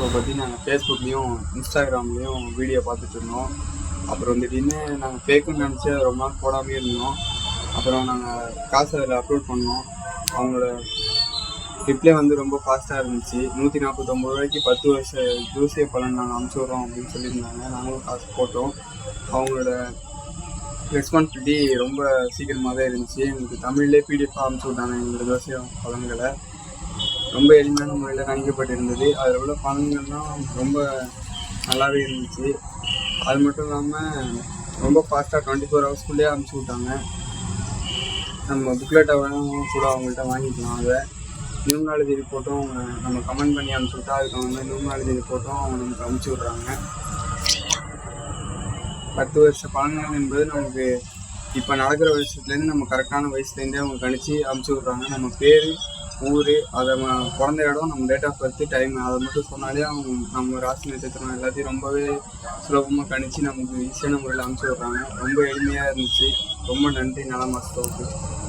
So பற்றி நாங்கள் ஃபேஸ்புக்லேயும் இன்ஸ்டாகிராம்லேயும் video பார்த்துட்டு இருந்தோம். அப்புறம் திடீர்னு நாங்கள் ஃபேக்குன்னு நினச்சி ரொம்ப நாள் போடாமே இருந்தோம். அப்புறம் நாங்கள் காசு அதில் அப்லோட் பண்ணோம். அவங்களோட ரிப்ளை வந்து ரொம்ப ஃபாஸ்ட்டாக இருந்துச்சு. நூற்றி நாற்பத்தொம்பது ரூபாய்க்கு பத்து வருஷ ஜூசிய பலன் நாங்கள் அனுப்பிச்சி அப்படின்னு சொல்லியிருந்தாங்க. நாங்களும் காசு போட்டோம். அவங்களோட ரெஸ்பான்சிபிலிட்டி ரொம்ப சீக்கிரமாகவே இருந்துச்சு. எங்களுக்கு தமிழ்லேயே பிடிஎஃப் அனுப்பிச்சி விட்டாங்க எங்களோட தோசை பலன்களை. ரொம்ப எளிமையான முறையில் கணிக்கப்பட்டிருந்தது அதில் உள்ள பலன்கள்லாம் ரொம்ப நல்லாவே இருந்துச்சு. அது மட்டும் இல்லாமல் ரொம்ப ஃபாஸ்ட்டாக டுவெண்ட்டி ஃபோர் ஹவர்ஸ்க்குள்ளேயே அனுப்பிச்சி விட்டாங்க. நம்ம புக்லெட்டை வேணும் கூட அவங்கள்ட்ட வாங்கிக்கலாம். அதை நியூமராலஜி ரிப்போர்ட்டும் அவங்க நம்ம கமெண்ட் பண்ணி அனுப்பிச்சி விட்டா அதுக்கு நியூ நியூமராலஜி ரிப்போர்ட்டும் அவங்க நமக்கு அனுப்பிச்சி விட்றாங்க. பத்து வருஷ பலன்கள் என்பது நமக்கு இப்போ நடக்கிற வருஷத்துலேருந்து நம்ம கரெக்டான வயசுலேருந்தே அவங்க கணிச்சு அனுப்பிச்சி விட்றாங்க. நம்ம பேர் ஊர் அதை பிறந்த இடம் நம்ம டேட் ஆஃப் பர்த் டைம் அதை மட்டும் சொன்னாலே அவங்க நம்ம ராசி நட்சத்திரம் எல்லாத்தையும் ரொம்பவே சுலபமாக கணிச்சு நமக்கு ஈஸியான முறையில் அனுப்பிச்சி விட்றாங்க. ரொம்ப எளிமையாக இருந்துச்சு. ரொம்ப நன்றி. நல மாதத்துக்கு